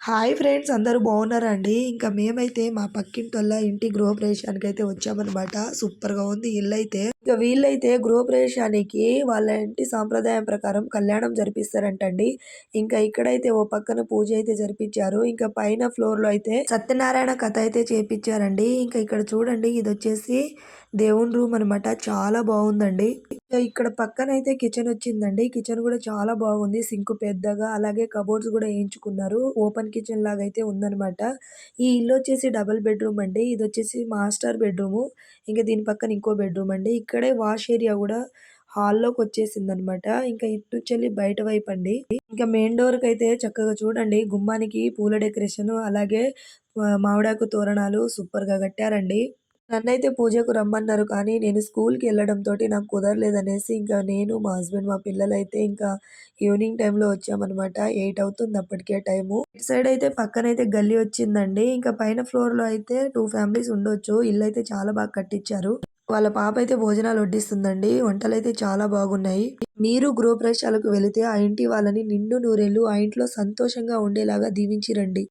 Hi friends అందరూ బాగున్నారా అండి ఇంకా మేమైతే మా పక్కింటోళ్ళ ఇంటి గృహప్రవేశానికి అయితే వచ్చామన్నమాట. సూపర్గా ఉంది ఇల్లు అయితే ఇంకా వీళ్ళైతే గృహప్రవేశానికి వాళ్ళ ఇంటి సాంప్రదాయం ప్రకారం కళ్యాణం జరిపిస్తారంటండి. ఇంకా ఇక్కడైతే ఓ పక్కన పూజ అయితే జరిపించారు. ఇంకా పైన ఫ్లోర్లో అయితే సత్యనారాయణ కథ అయితే చేపించారండి. ఇంకా ఇక్కడ చూడండి ఇది వచ్చేసి దేవుని రూమ్ అన్నమాట. చాలా బాగుందండి. ఇంకా ఇక్కడ పక్కన అయితే కిచెన్ వచ్చిందండి. కిచెన్ కూడా చాలా బాగుంది. సింక్ పెద్దగా అలాగే కబోర్డ్స్ కూడా వేయించుకున్నారు. ఓపెన్ కిచెన్ లాగా అయితే ఉందన్నమాట. ఈ ఇల్లు వచ్చేసి డబుల్ బెడ్రూమ్ అండి. ఇది వచ్చేసి మాస్టర్ బెడ్రూమ్. ఇంకా దీని పక్కన ఇంకో బెడ్రూమ్ అండి. ఇక్కడే వాష్ ఏరియా కూడా హాల్లోకి వచ్చేసింది అనమాట ఇంకా ఇటు నుంచి బయట వైపు అండి ఇంకా మెయిన్ డోర్కి అయితే చక్కగా చూడండి గుమ్మానికి పూల డెకరేషన్ అలాగే మామిడాకు తోరణాలు సూపర్గా కట్టారండి. నన్నైతే పూజకు రమ్మన్నారు కానీ నేను స్కూల్కి తోటి నాకు కుదరలేదనేసి ఇంకా నేను మా హస్బెండ్ మా పిల్లలు అయితే ఇంకా ఈవినింగ్ టైంలో వచ్చామన్నమాట ఎయిట్ అవుతుంది అప్పటికే టైము. ఇటు సైడ్ అయితే పక్కన అయితే గల్లీ వచ్చిందండి. ఇంకా పైన ఫ్లోర్లో అయితే టూ ఫ్యామిలీస్ ఉండొచ్చు. ఇల్లు అయితే చాలా బాగా కట్టించారు. వాళ్ళ పాప అయితే భోజనాలు వడ్డిస్తుందండి. వంటలు అయితే చాలా బాగున్నాయి. మీరు గృహప్రవేశాలకు వెళితే ఆ ఇంటి వాళ్ళని నిండు నూరేళ్ళు ఆ ఇంట్లో సంతోషంగా ఉండేలాగా దీవించి రండి